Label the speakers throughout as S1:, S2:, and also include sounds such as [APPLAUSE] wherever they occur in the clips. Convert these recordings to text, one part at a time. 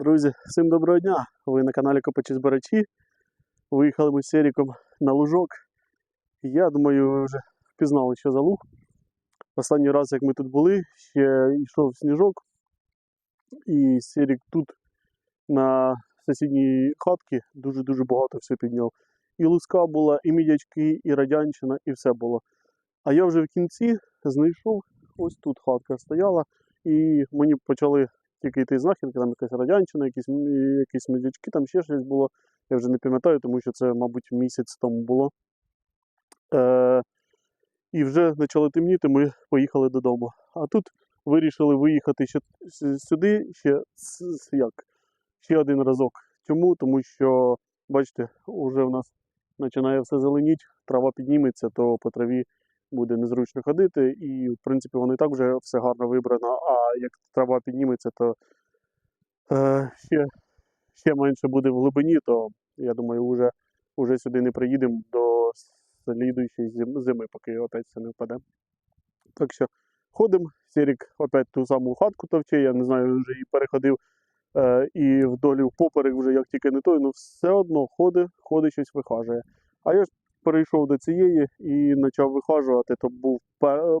S1: Друзі, всім доброго дня! Ви на каналі Копачі Збирачі. Виїхали ми з Серіком на лужок. Я думаю, ви вже впізнали, що за луг. Останній раз, як ми тут були, ще йшов сніжок, і Серік тут на сусідній хатці дуже-дуже багато все підняв. І луска була, і мідячки, і радянщина, і все було. А я вже в кінці знайшов, ось тут хатка стояла, і мені почали тільки йти знахідки, там якась радянщина, якісь, якісь медячки, там ще щось було. Я вже не пам'ятаю, тому що це, мабуть, місяць тому було. Е, і вже почало темніти, ми поїхали додому. А тут вирішили виїхати ще сюди, ще як? ще один разок. Чому? Тому що, бачите, вже в нас починає все зеленіть, трава підніметься, то по траві буде незручно ходити. І, в принципі, воно і так вже все гарно вибрано. А як трава підніметься, то е, ще, ще менше буде в глибині, то я думаю, вже, вже сюди не приїдемо до слідуючої зими, поки опять все не впаде. Так що ходимо, Сірік опять ту саму хатку товче, я не знаю, вже її переходив е, і вдолі впоперек вже як тільки не той, ну все одно ходить, ходить щось вихажує. А я ж перейшов до цієї і почав вихажувати, то був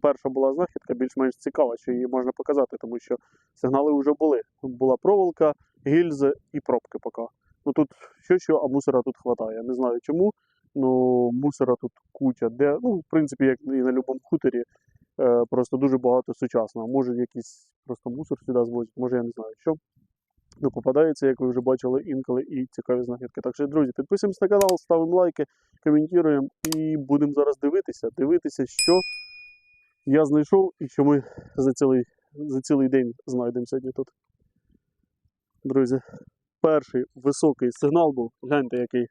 S1: перша була знахідка, більш-менш цікава, що її можна показати, тому що сигнали вже були. Була проволока, гільзи і пробки поки. Ну тут що що, а мусора тут хватає. Не знаю чому. Ну мусора тут куча. Де, ну, в принципі, як і на будь-якому хуторі, е, просто дуже багато сучасного. Може, якийсь просто мусор сюди звозять, може я не знаю що. Ну, попадається, як ви вже бачили, інколи і цікаві знахідки. Так що, друзі, підписуємось на канал, ставимо лайки, коментуємо і будемо зараз дивитися, дивитися, що я знайшов і що ми за цілий, за цілий день знайдемо сьогодні тут. Друзі, перший високий сигнал був. Гляньте який.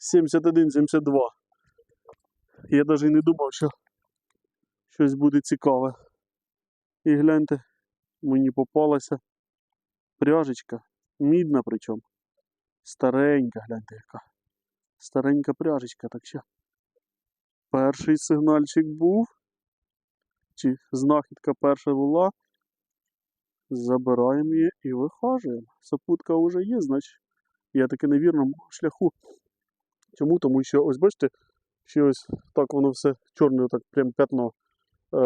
S1: 71-72. Я навіть не думав, що щось буде цікаве. І гляньте, мені попалася пряжечка, мідна причому. Старенька, гляньте яка. Старенька пряжечка, так що. Перший сигнальчик був. Чи знахідка перша була. Забираємо її і вихажуємо. Сопутка вже є, значить я таки на вірному шляху. Чому? Тому що ось бачите, що ось так воно все чорне, так прям п'ятно. Е,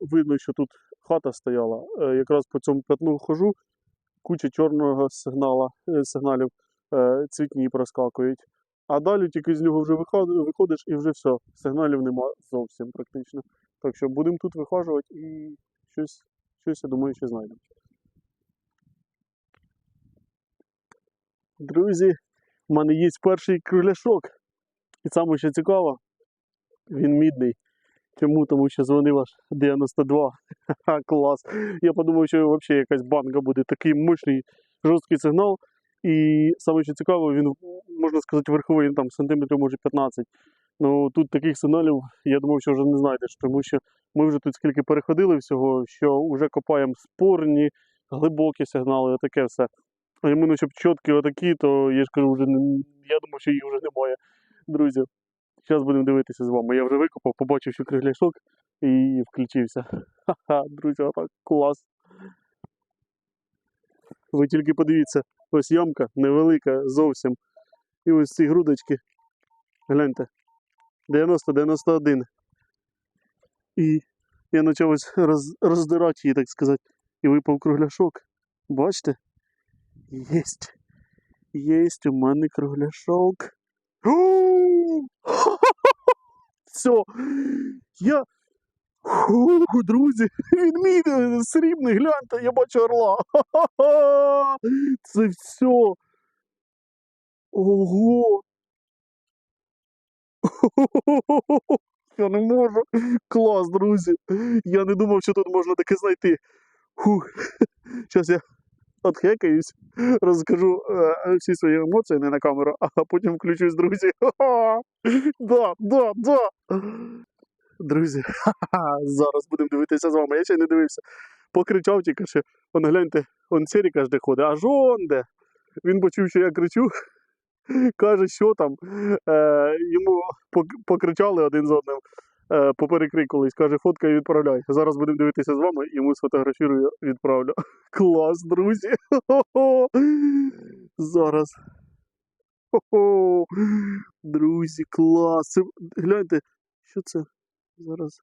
S1: видно, що тут хата стояла. Е, якраз по цьому п'ятну хожу, куча чорного сигнала, е, сигналів е, цвітні проскакують. А далі тільки з нього вже виходиш і вже все. Сигналів нема зовсім практично. Так що будемо тут вихажувати і щось, щось я думаю, що знайдемо. Друзі, в мене є перший кругляшок. І саме що цікаво, він мідний. Чому? Тому що дзвонив аж 92. Ха-ха, клас. Я подумав, що взагалі якась банка буде такий мощний, жорсткий сигнал. І саме що цікаво, він, можна сказати, верховий там сантиметрів, може 15. Ну тут таких сигналів, я думав, що вже не знайдеш, тому що ми вже тут скільки переходили всього, що вже копаємо спорні, глибокі сигнали, таке все. А іменно, щоб чіткі отакі, то я ж кажу, вже не, я думав, що їх вже немає. Друзі, зараз будемо дивитися з вами. Я вже викопав, побачив, що кругляшок і включився. Ха-ха, друзі, отак клас. Ви тільки подивіться, ось ямка невелика зовсім. І ось ці грудочки. Гляньте. 90-91. І я почав ось роз, роздирати її, так сказати. І випав кругляшок. Бачите? Єсть. Єсть у мене кругляшок. Все. Я. Фу, друзі, він мій е, срібний, гляньте, я бачу орла. Ха-ха-ха! Це все. Ого. Я не можу. Клас, друзі. Я не думав, що тут можна таке знайти. Фух. Зараз я отхекаюсь, [LAUGHS] розкажу е, всі свої емоції не на камеру, а потім включусь, друзі. [LAUGHS] Да, да, да. Друзі, [LAUGHS] зараз будемо дивитися з вами. Я ще не дивився. Покричав тільки що. Он гляньте, он Серіка ж де ходить, аж он де. Він почув, що я кричу. Каже, що там. Е, йому покричали один з одним. Е, поперекрикувались, каже, фотка і відправляй. Зараз будемо дивитися з вами, йому сфотографірую, відправлю. [LAUGHS] Клас, друзі! Хо-хо! Зараз. Хо-хо! Друзі, клас! Гляньте, що це? Зараз.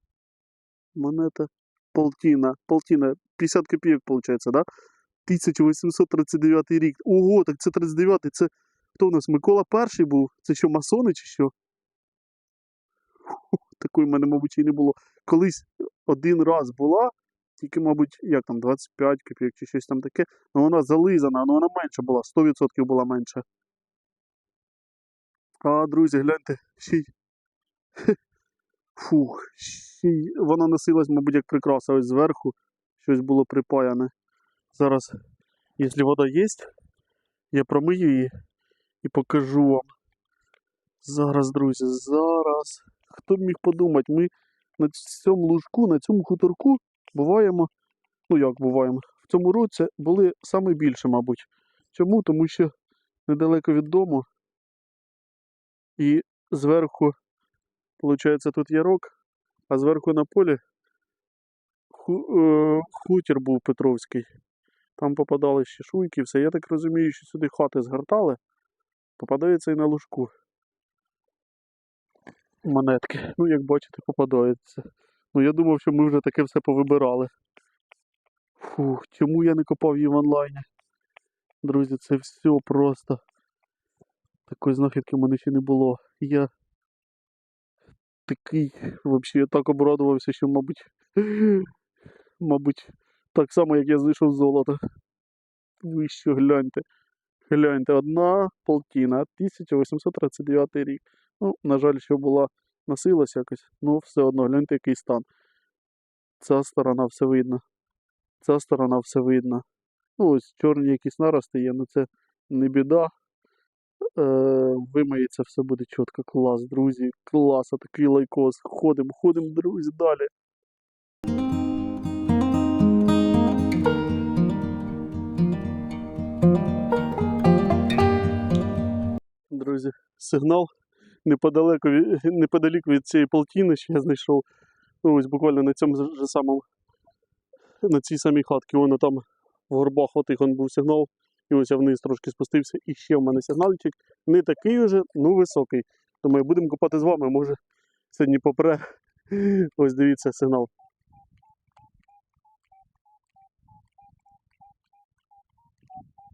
S1: Монета полтина. Полтина. 50 копійок, виходить, да? 1839 рік. Ого, так це 39-й. Це хто у нас? Микола перший був? Це що, масони чи що? Такої в мене, мабуть, і не було. Колись один раз була, тільки, мабуть, як там, 25 копійок чи щось там таке. Ну вона зализана, але вона менша була, 100% була менша. А, друзі, гляньте, ще й. [LAUGHS] Фух, ще й вона носилась, мабуть, як прикраса ось зверху. Щось було припаяне. Зараз, якщо вода є, я промию її і покажу вам. Зараз, друзі, зараз. Хто б міг подумати, ми на цьому лужку, на цьому хуторку буваємо. Ну як буваємо? В цьому році були саме більше, мабуть. Чому? Тому що недалеко від дому і зверху, виходить, тут ярок, а зверху на полі е, хутір був Петровський. Там попадали ще шуйки, все. Я так розумію, що сюди хати згортали, попадається і на лужку. Монетки. Ну, як бачите, попадаються. Ну, я думав, що ми вже таке все повибирали. Фух, чому я не копав її в онлайні? Друзі, це все просто. Такої знахідки в мене ще не було. Я такий, взагалі, я так обрадувався, що, мабуть, [GASPS] мабуть, так само, як я знайшов золото. Ви що, гляньте. Гляньте, одна полтина, 1839 рік. Ну, на жаль, що була носилась якось, ну все одно, гляньте, який стан. Ця сторона все видно. Ця сторона все видно. Ну, ось чорні якісь нарости є, ну це не біда. Е, вимиється, все буде чітко. Клас, друзі. Клас, такий лайкос. Ходимо, ходимо, друзі, далі. Друзі, сигнал неподалеку, [LAUGHS] неподалік від цієї полтіни, що я знайшов. Ну, ось буквально на цьому ж самому, на цій самій хатці, воно там в горбах отих он був сигнал. І ось я вниз трошки спустився, і ще в мене сигнальчик. Не такий уже, ну високий. Думаю, будемо копати з вами, може сьогодні попре. [LAUGHS] Ось дивіться сигнал.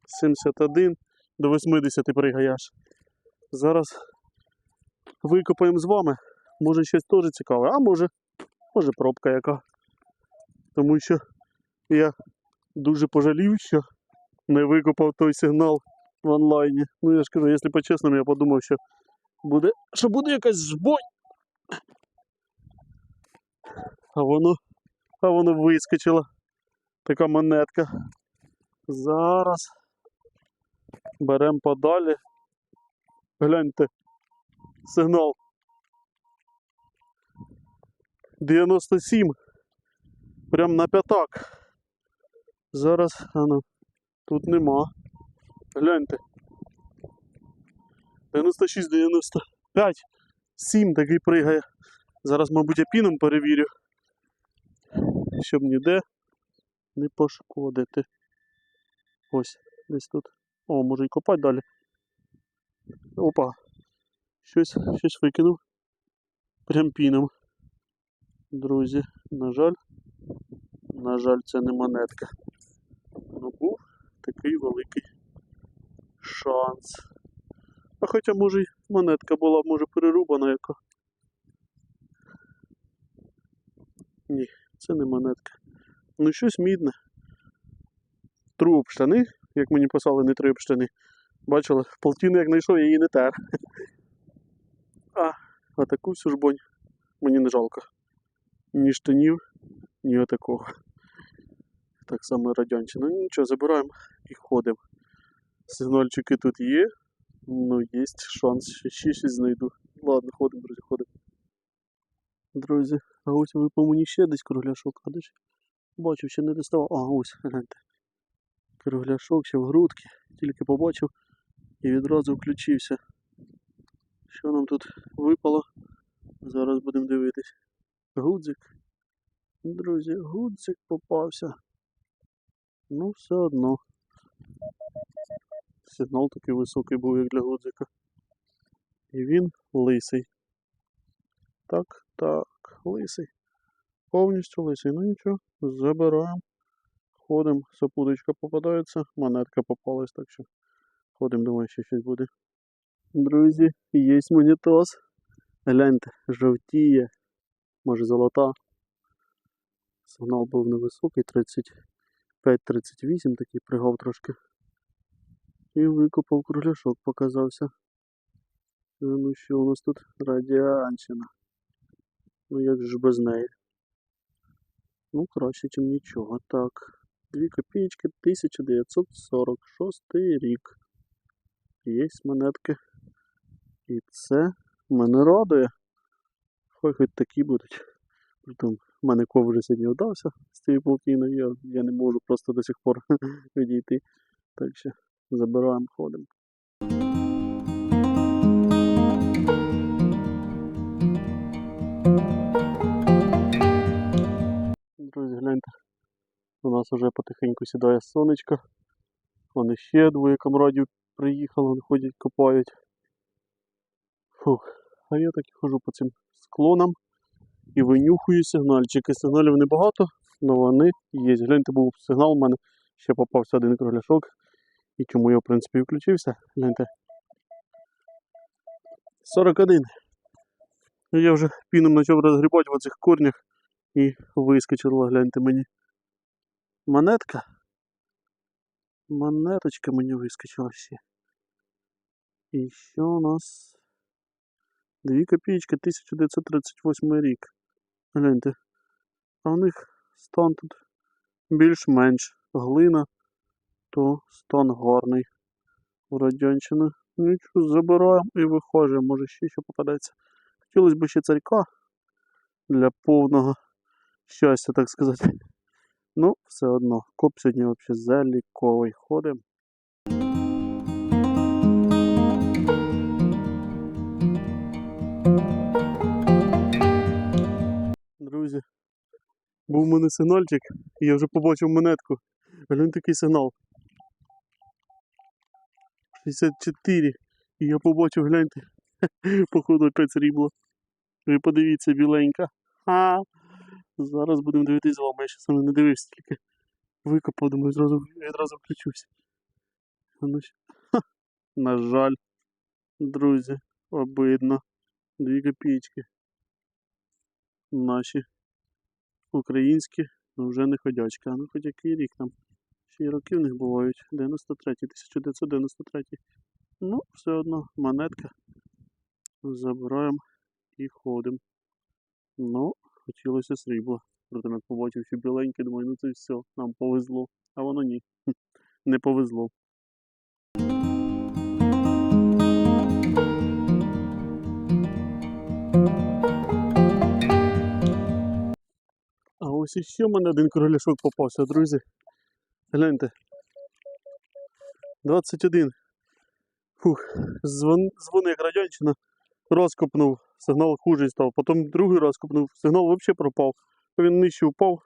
S1: Сімдесят один до 80 пригає аж. Зараз викопаємо з вами. Може щось теж цікаве, а може, може пробка яка. Тому що я дуже пожалів, що не викопав той сигнал в онлайні. Ну я ж кажу, якщо по-чесному, я подумав, що буде, що буде якась жбонь. А воно, а воно вискочило. Така монетка. Зараз беремо подалі. Гляньте. Сигнал. 97. Прям на п'ятак. Зараз, ну, тут нема. Гляньте. 96, 95. 7 такий пригає. Зараз, мабуть, я піном перевірю. Щоб ніде не пошкодити. Ось, десь тут. О, може і копати далі. Опа. Щось, щось викинув. Прям піном. Друзі, на жаль, на жаль, це не монетка. Ну був такий великий шанс. А хоча, може, й монетка була, може, перерубана яка. Ні, це не монетка. Ну щось мідне. Тру об штани, як мені писали, не три штани. Бачили, полтіни як знайшов, я її не тер. А, таку всю ж бонь мені не жалко. Ні штанів, ні отакого. Так само радянщина. Ну нічого, забираємо і ходимо. Сигнальчики тут є. Ну, є шанс, що ще щось знайду. Ладно, ходимо, друзі, ходимо. Друзі, а ось ви по мені ще десь кругляшок, а? Бачив, ще не доставав. А, ось, гляньте. Кругляшок ще в грудки. Тільки побачив і відразу включився. Що нам тут випало? Зараз будемо дивитись. гудзик. Друзі, гудзик попався. Ну, все одно. Сигнал такий високий був, як для гудзика. І він лисий. Так, так, лисий. Повністю лисий. Ну нічого, забираємо. Ходимо, сапудочка попадається, монетка попалась, так що ходимо, думаю, ще щось буде. Друзі, є монітос. Гляньте, жовтіє, може золота. Сигнал був невисокий, 35-38, такий пригав трошки. І викопав кругляшок, показався. Ну що у нас тут? Радіанщина. Ну як же ж без неї? Ну, краще, ніж нічого. Так. Дві копійки 1946 рік. Є монетки. І це мене радує. Хай хоч такі будуть. Притом, в мене ков сьогодні вдався з цією полтиною, я, я не можу просто до сих пор [LAUGHS] відійти. Так що забираємо, ходимо. Друзі, гляньте. У нас вже потихеньку сідає сонечко. Вони ще двоє камрадів приїхали, ходять, копають. Фух. А я так і хожу по цим склонам і винюхую сигнальчики. Сигналів небагато, але вони є. Гляньте, був сигнал, у мене ще попався один кругляшок. І чому я, в принципі, включився. Гляньте. 41. Ну, Я вже піном почав розгрібати в оцих корнях і вискочила, гляньте мені. Монетка. Монеточка мені вискочила ще. І що у нас? Дві копійки 1938 рік. Гляньте. А в них стан тут більш-менш глина, то стан гарний. У радянщини. Нічого, забираємо і виходимо. Може ще що попадається. Хотілося б ще царька для повного щастя, так сказати. Ну, все одно. Коп сьогодні взагалі заліковий. Ходимо. Друзі, був у мене сигнальчик, і я вже побачив монетку. Глянь такий сигнал. 64. І я побачив, гляньте. [LAUGHS] Походу опять срібло. Ви подивіться, біленька. Ха! Зараз будемо дивитись з вами. Я ще саме не дивився тільки. Викопав, думаю, зразу, відразу включусь. Ну! На жаль, друзі, обидно. Дві копійки. Наші українські, ну вже не ходячки. А ну хоч який рік там. Ще й роки в них бувають. 93, 1993. Ну, все одно монетка. Забираємо і ходимо. Ну, хотілося срібла. Проте як побачив, що біленьке, думаю, ну це все, нам повезло. А воно ні. [LAUGHS] Не повезло. А ось іще в мене один кругляшок попався, друзі. Гляньте. 21. Фух, звон, дзвони як радянщина. Раз копнув, сигнал хуже став. Потім другий раз копнув, сигнал взагалі пропав. Він нижче впав.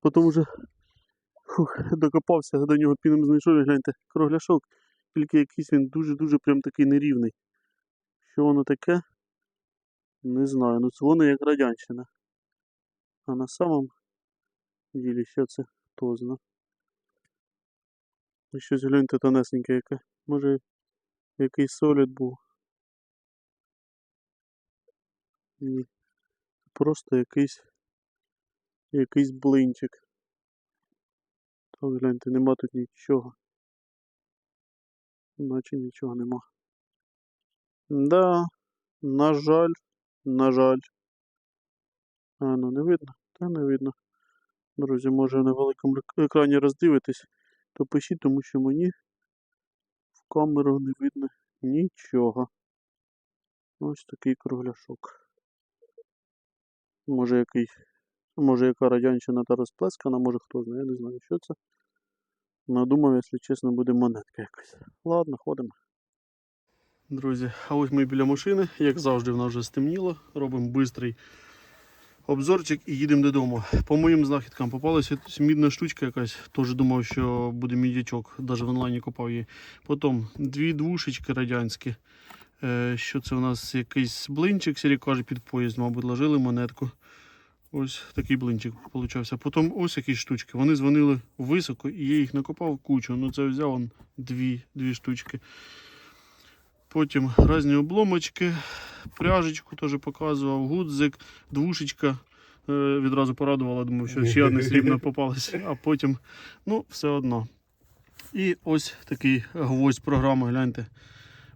S1: Потім вже фух, докопався до нього піном знайшов гляньте, кругляшок. Тільки якийсь він дуже-дуже прям такий нерівний. Що воно таке? Не знаю. Ну дзвони як радянщина. А на самом ділі що це хто зна. І щось гляньте тонесеньке яке. Може якийсь солід був. Ні. Просто якийсь якийсь блинчик. Так, гляньте, нема тут нічого. Наче нічого нема. Да, на жаль, на жаль. А, ну не видно? Та не видно. Друзі, може на великому екрані роздивитись, то пишіть, тому що мені в камеру не видно нічого. Ось такий кругляшок. Може який, може яка радянщина та розплескана, може хто знає, я не знаю, що це. Надумав, якщо чесно, буде монетка якась. Ладно, ходимо. Друзі, а ось ми біля машини, як завжди, в нас вже стемніло. Робимо бистрий обзорчик і їдемо додому. По моїм знахідкам попалася мідна штучка якась. Теж думав, що буде мідячок. Навіть в онлайні копав її. Потім дві двушечки радянські. Е, Що це у нас якийсь блинчик, Сірі каже, під поїзд, мабуть, ложили монетку. Ось такий блинчик получався. Потім ось якісь штучки. Вони дзвонили високо, і я їх накопав кучу. Ну це взяв он дві, дві штучки. Потім різні обломочки, пряжечку теж показував, гудзик, двушечка. Е, Відразу порадувала, думав, що ще одне срібно попалося, а потім, ну, все одно. І ось такий гвоздь програми, гляньте.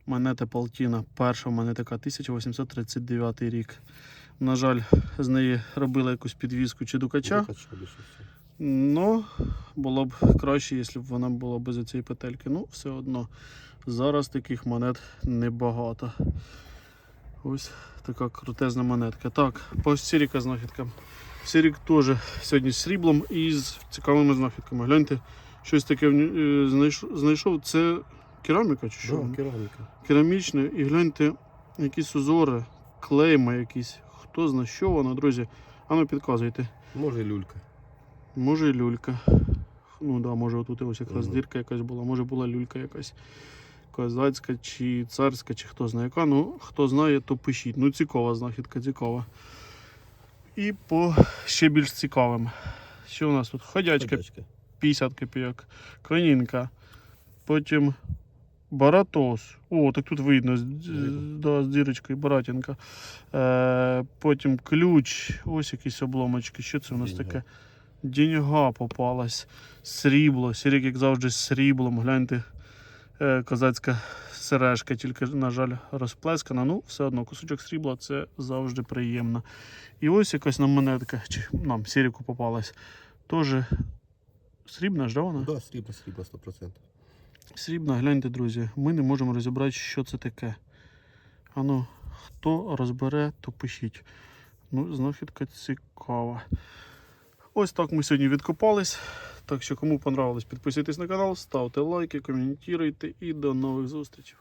S1: Монета Палтіна. Перша в мене така 1839 рік. На жаль, з неї робили якусь підвіску чи дукача.
S2: Дукача.
S1: Ну, було б краще, якщо б вона була без цієї петельки. Ну, все одно. Зараз таких монет небагато. Ось така крутезна монетка. Так, по Сіріка знахідкам. Сірік теж сьогодні з сріблом і з цікавими знахідками. Гляньте, щось таке е, знайшов. Це кераміка чи що?
S2: Да, кераміка.
S1: Керамічне. І гляньте, якісь узори, клейма якісь. Хто знає, що воно, друзі. А ну підказуйте.
S2: Може і люлька.
S1: Може і люлька. Ну да, може отут ось якраз
S2: Мгм.
S1: дірка якась була, може була люлька якась козацька чи царська, чи хто знає яка. Ну, хто знає, то пишіть. Ну, цікава знахідка, цікава. І по ще більш цікавим. Що у нас тут? Ходячка
S2: Ходячка.
S1: 50 копійок, конінка, потім баратос. О, так тут видно, з, да, з дірочкою баратінка. Е, потім ключ, ось якісь обломочки. Що це у нас
S2: Деньга.
S1: таке? Діньга попалась, срібло, сірік, як завжди, з сріблом. Гляньте, козацька сережка, тільки, на жаль, розплескана. Ну, все одно, кусочок срібла це завжди приємно. І ось якась нам монетка, чи нам сіріку попалась. Тоже срібна ж, да, вона?
S2: Да, срібло, срібло 100%.
S1: Срібна, гляньте, друзі, ми не можемо розібрати, що це таке. Ану, хто розбере, то пишіть. Ну, знахідка цікава. Ось так ми сьогодні відкопались. Так що, кому понравилось, підписуйтесь на канал, ставте лайки, коментуйте і до нових зустрічей.